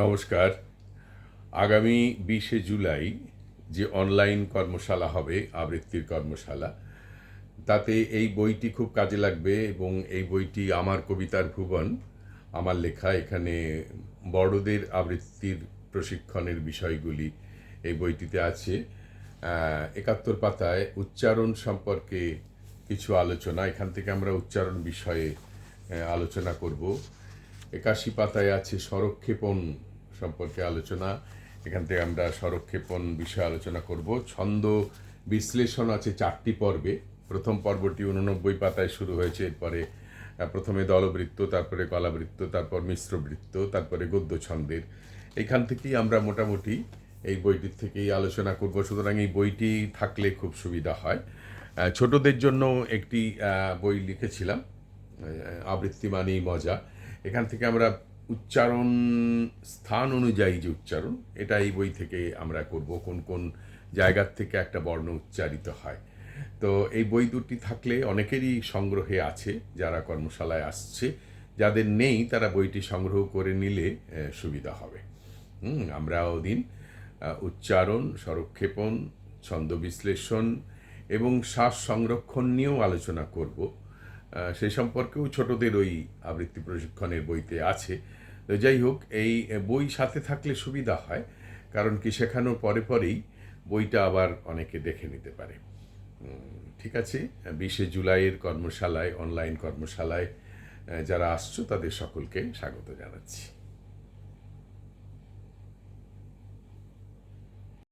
নমস্কার। আগামী বিশে জুলাই যে অনলাইন কর্মশালা হবে, আবৃত্তির কর্মশালা, তাতে এই বইটি খুব কাজে লাগবে এবং এই বইটি আমার কবিতার ভুবন, আমার লেখা, এখানে বড়দের আবৃত্তির প্রশিক্ষণের বিষয়গুলি এই বইটিতে আছে। একাত্তর পাতায় উচ্চারণ সম্পর্কে কিছু আলোচনা, এখান থেকে আমরা উচ্চারণ বিষয়ে আলোচনা করব। একাশি পাতায় আছে স্বরক্ষেপণ সম্পর্কে আলোচনা। এখান থেকে আমরা স্বরক্ষেপণ বিষয়ে আলোচনা করব। ছন্দ বিশ্লেষণ আছে চারটি পর্বে। প্রথম পর্বটি উননব্বই পাতায় শুরু হয়েছে, এরপরে প্রথমে দলবৃত্ত, তারপরে কলাবৃত্ত, তারপর মিশ্র বৃত্ত তারপরে গদ্য ছন্দের। এখান থেকেই আমরা মোটামুটি এই বইটির থেকেই আলোচনা করব। সুতরাং এই বইটি থাকলে খুব সুবিধা হয়। ছোটদের জন্য একটি বই লিখেছিলাম আবৃত্তি মানেই মজা। এখান থেকে আমরা উচ্চারণ স্থান অনুযায়ী যে উচ্চারণ, এটা এই বই থেকে আমরা করব, কোন কোন জায়গার থেকে একটা বর্ণ উচ্চারিত হয়। তো এই বই দুটি থাকলে অনেকেরই সংগ্রহে আছে, যারা কর্মশালায় আসছে, যাদের নেই তারা বইটি সংগ্রহ করে নিলে সুবিধা হবে। আমরা ওদিন উচ্চারণ স্বরক্ষেপণ ছন্দ বিশ্লেষণ এবং শ্বাস সংরক্ষণ নিয়েও আলোচনা করব। সেই সম্পর্কেও ছোটদের ওই আবৃত্তি প্রশিক্ষণের বইতে আছে। তো যাই হোক, এই বই সাথে থাকলে সুবিধা হয়, কারণ কি শেখানোর পরে পরেই বইটা আবার অনেকে দেখে নিতে পারে। ঠিক আছে? বিশে জুলাইয়ের কর্মশালায়, অনলাইন কর্মশালায় যারা আসছো তাদের সকলকে স্বাগত জানাচ্ছি।